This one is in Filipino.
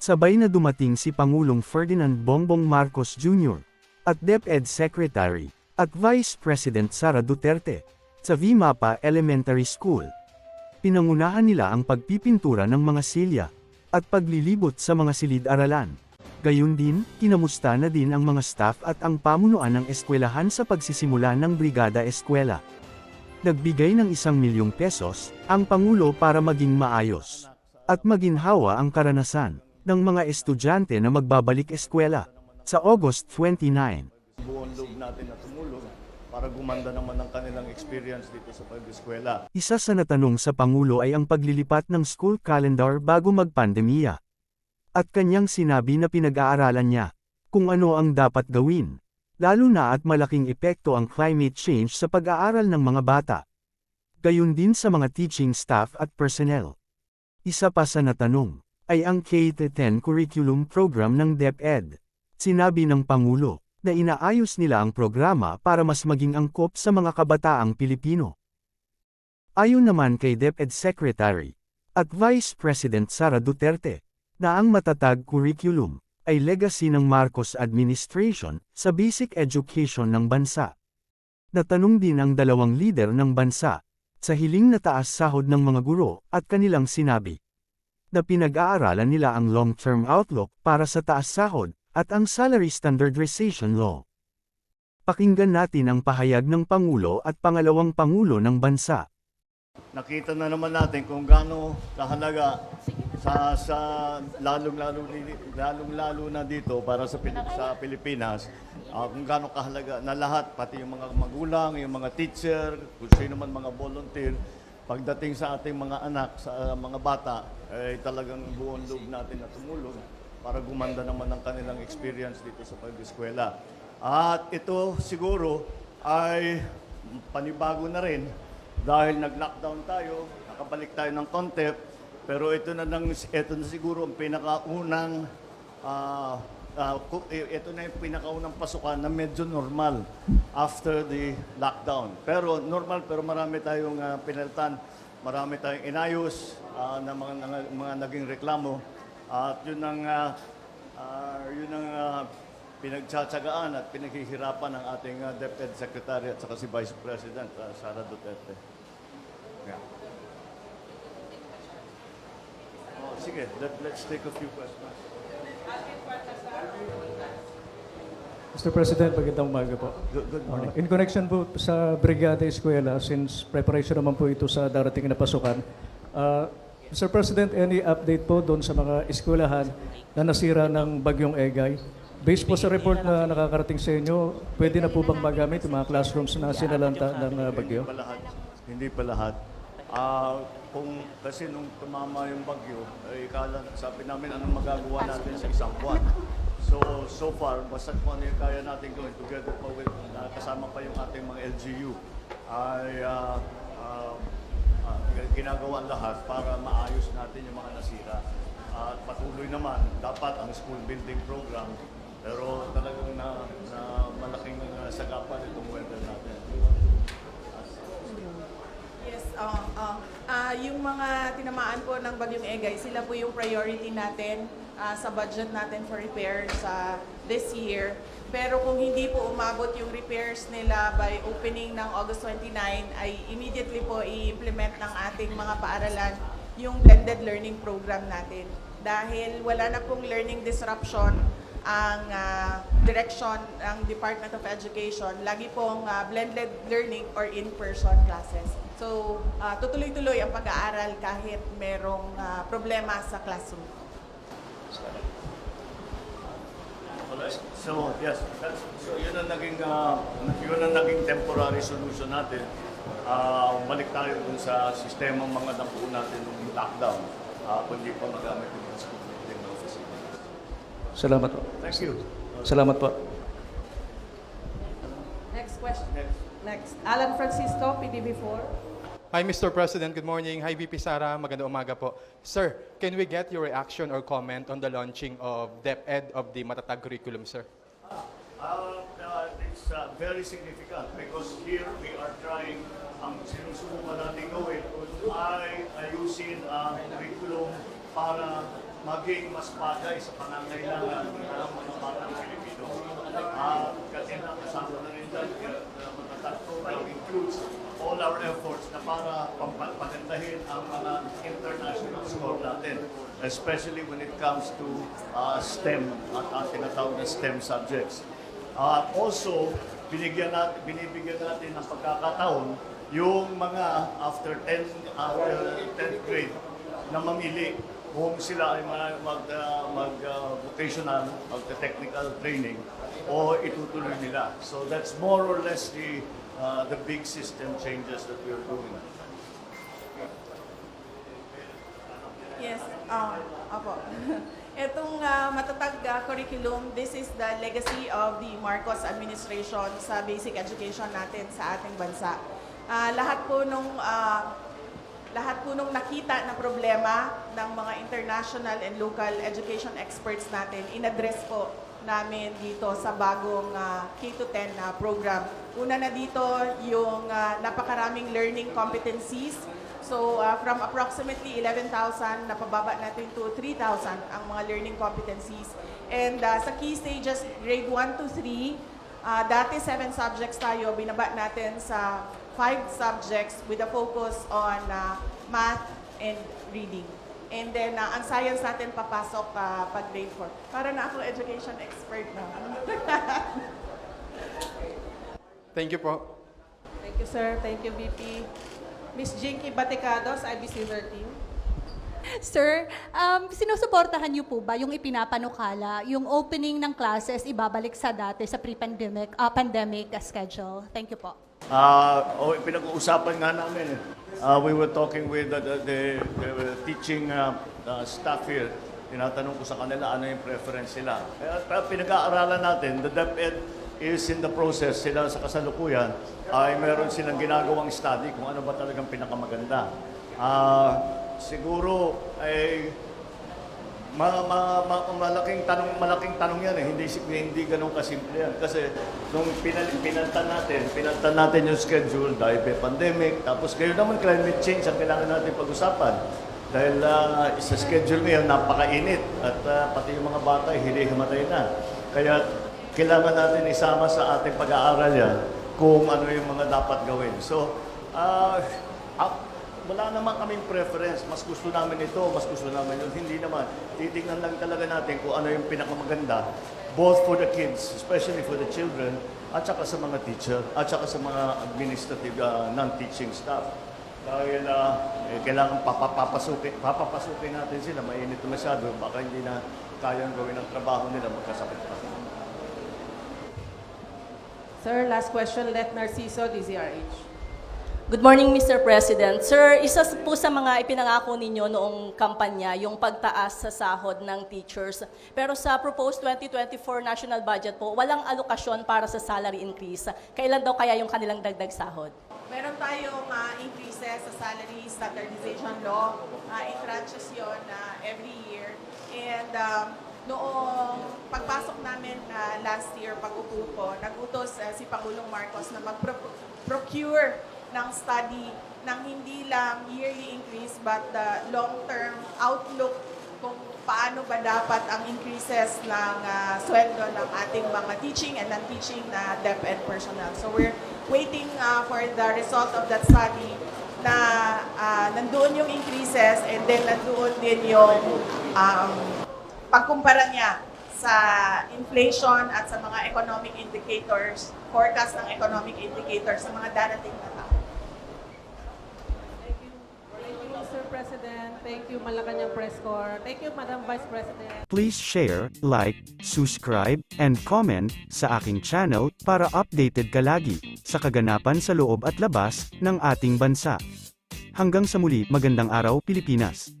Sabay na dumating si Pangulong Ferdinand Bongbong Marcos Jr. at DepEd Secretary at Vice President Sara Duterte sa VMAPA Elementary School. Pinangunahan nila ang pagpipintura ng mga silya at paglilibot sa mga silid-aralan. Gayun din, kinamusta na din ang mga staff at ang pamunuan ng eskwelahan sa pagsisimula ng Brigada Eskwela. Nagbigay ng isang milyong pesos ang Pangulo para maging maayos at maginhawa ang karanasan ng mga estudyante na magbabalik eskwela sa August 29. buong loob natin na tumulong para gumanda naman ang kanilang experience dito sa pag-eskwela. Isa sa natanong sa Pangulo ay ang paglilipat ng school calendar bago magpandemya. At kanyang sinabi na pinag-aaralan niya kung ano ang dapat gawin, lalo na at malaking epekto ang climate change sa pag-aaral ng mga bata. Gayun din sa mga teaching staff at personnel. Isa pa sa natanong ay ang K-10 curriculum program ng DepEd. Sinabi ng Pangulo na inaayos nila ang programa para mas maging angkop sa mga kabataang Pilipino. Ayon naman kay DepEd Secretary at Vice President Sara Duterte, na ang matatag curriculum ay legacy ng Marcos administration sa basic education ng bansa. Natanong din ang dalawang lider ng bansa sa hiling na taas sahod ng mga guro at kanilang sinabi na pinag-aaralan nila ang long-term outlook para sa taas sahod at ang salary standardization law. Pakinggan natin ang pahayag ng Pangulo at pangalawang Pangulo ng bansa. Nakita na naman natin kung gaano kahalaga sa sa lalong-lalo lalong-lalo na dito para sa sa Pilipinas ah, kung gaano kahalaga na lahat pati yung mga magulang, yung mga teacher, kung sino man mga volunteer pagdating sa ating mga anak, sa ah, mga bata, ay talagang buong loob natin na tumulong para gumanda naman ang kanilang experience dito sa pag-eskwela. At ito siguro ay panibago na rin dahil nag-lockdown tayo, nakabalik tayo ng konti, pero ito na, nang, ito na siguro ang pinakaunang, ah, ah, ku- eh, ito na yung pinakaunang pasukan na medyo normal after the lockdown. Pero normal, pero marami tayong ah, pinalitan, marami tayong inayos ah, na mga, mga, mga naging reklamo. At yun ang, ah, ah, yun ang ah, pinagtsatsagaan at pinaghihirapan ng ating uh, DepEd Secretary at saka si Vice President uh, Sara Duterte. Yeah. Oh, sige, let, let's take a few questions. Mr. President, magandang umaga po. Good, good morning. Uh, in connection po sa Brigada Eskwela, since preparation naman po ito sa darating na pasukan, uh, Mr. President, any update po doon sa mga eskwelahan na nasira ng bagyong Egay? Based po sa report na nakakarating sa inyo, pwede na po bang magamit yung mga classrooms na sinalanta ng uh, bagyo? Hindi pa lahat. Hindi pa lahat. Ah, kung kasi nung tumama yung bagyo, ay kala, sabi namin anong magagawa natin sa isang buwan. So, so far, basta kung ano yung kaya natin gawin together pa with, na kasama pa yung ating mga LGU, ay ah, ah, ah, ginagawa lahat para maayos natin yung mga nasira. At patuloy naman, dapat ang school building program, pero talagang na, na malaking uh, sagapan itong weather natin. Yes, uh, uh, ah, yung mga tinamaan po ng Bagyong Egay, sila po yung priority natin ah, sa budget natin for repairs sa this year. Pero kung hindi po umabot yung repairs nila by opening ng August 29, ay immediately po i-implement ng ating mga paaralan yung blended learning program natin. Dahil wala na pong learning disruption ang ah, direction ng Department of Education, lagi pong ah, blended learning or in-person classes. So, ah, tutuloy-tuloy ang pag-aaral kahit merong ah, problema sa classroom. Alright. So, yes, that's, so yun ang naging, uh, yun ang naging temporary solution natin. Uh, balik tayo dun sa sistema mga nakuha natin nung lockdown. Uh, kung di pa magamit yung school building ng facilities. Salamat po. Thank you. Salamat po. Next question. Next. Next. Alan Francisco, PDB4. Hi, Mr. President. Good morning. Hi, VP Sara. Magandang umaga po. Sir, can we get your reaction or comment on the launching of DepEd of the Matatag curriculum, sir? Uh, uh, it's uh, very significant because here we are trying, ang sinusubukan natin gawin ay ayusin ang curriculum para maging mas bagay sa pangangailangan ng mga batang Pilipino. Ah, kasi nakasama na rin dyan, uh, matatag includes all our efforts na para pampa- pagandahin ang mga international score natin, especially when it comes to uh, STEM at uh, tinatawag na STEM subjects. Uh, also, binigyan natin, binibigyan natin ng pagkakataon yung mga after 10 after 10th grade na mamili kung sila ay ma- mag, uh, mag uh, vocational, mag technical training o itutuloy nila. So that's more or less the uh, the big system changes that we are doing. Yes, ah, opo. Itong ah, matatag ah, curriculum, this is the legacy of the Marcos administration sa basic education natin sa ating bansa. Ah, lahat po nung ah, lahat po nung nakita na problema ng mga international and local education experts natin, inaddress po namin dito sa bagong ah, K-10 na program. Una na dito yung ah, napakaraming learning competencies So uh, from approximately 11,000, napababa natin to 3,000 ang mga learning competencies. And uh, sa key stages, grade 1 to 3, uh, dati 7 subjects tayo, binaba natin sa 5 subjects with a focus on uh, math and reading. And then, uh, ang science natin papasok uh, pag grade 4. Para na ako education expert na. Thank you po. Thank you, sir. Thank you, VP. Miss Jinky Baticados, IBC 13. Sir, um, sinusuportahan niyo po ba yung ipinapanukala, yung opening ng classes ibabalik sa dati sa pre-pandemic uh, pandemic uh, schedule? Thank you po. Uh, oh, pinag-uusapan nga namin. Uh, we were talking with the, the, the, the teaching uh, uh, staff here. Tinatanong ko sa kanila ano yung preference nila. Kaya pinag-aaralan natin, the DepEd is in the process, sila sa kasalukuyan, ay meron silang ginagawang study kung ano ba talagang pinakamaganda. Ah, siguro ay Ma, ma, ma, malaking tanong malaking tanong yan eh. Hindi hindi ganoon kasimple yan kasi nung pinal, pinaltan natin, pinaltan natin yung schedule dahil may pandemic, tapos kayo naman climate change ang kailangan natin pag-usapan. Dahil uh, sa schedule ngayon napakainit at ah, pati yung mga bata hili-himatay na. Kaya kailangan natin isama sa ating pag-aaral yan kung ano yung mga dapat gawin. So, ah, wala naman kaming preference. Mas gusto namin ito, mas gusto namin yun. Hindi naman. Titignan lang talaga natin kung ano yung pinakamaganda. Both for the kids, especially for the children, at saka sa mga teacher, at saka sa mga administrative uh, non-teaching staff. Dahil uh, eh, kailangan papapasukin, papapasukin natin sila. Mainit masyado. Baka hindi na kayang gawin ang trabaho nila magkasakit pa. Sir, last question, Let Narciso, DZRH. Good morning, Mr. President. Sir, isa po sa mga ipinangako ninyo noong kampanya, yung pagtaas sa sahod ng teachers. Pero sa proposed 2024 national budget po, walang alokasyon para sa salary increase. Kailan daw kaya yung kanilang dagdag sahod? Meron tayong uh, increases sa salary standardization law. Uh, in tranches yun uh, every year. And um, noong pagpasok namin uh, last year, pag-upo ko, nagutos uh, si Pangulong Marcos na mag-procure ng study ng hindi lang yearly increase but the long-term outlook kung paano ba dapat ang increases ng uh, sweldo ng ating mga teaching and non-teaching na DepEd personnel. So we're waiting uh, for the result of that study na uh, nandoon yung increases and then nandoon din yung um, pagkumpara niya sa inflation at sa mga economic indicators, forecast ng economic indicators sa mga darating na taon. President. Thank you, Malacanang Press Corps. Thank you, Madam Vice President. Please share, like, subscribe, and comment sa aking channel para updated ka lagi sa kaganapan sa loob at labas ng ating bansa. Hanggang sa muli, magandang araw Pilipinas!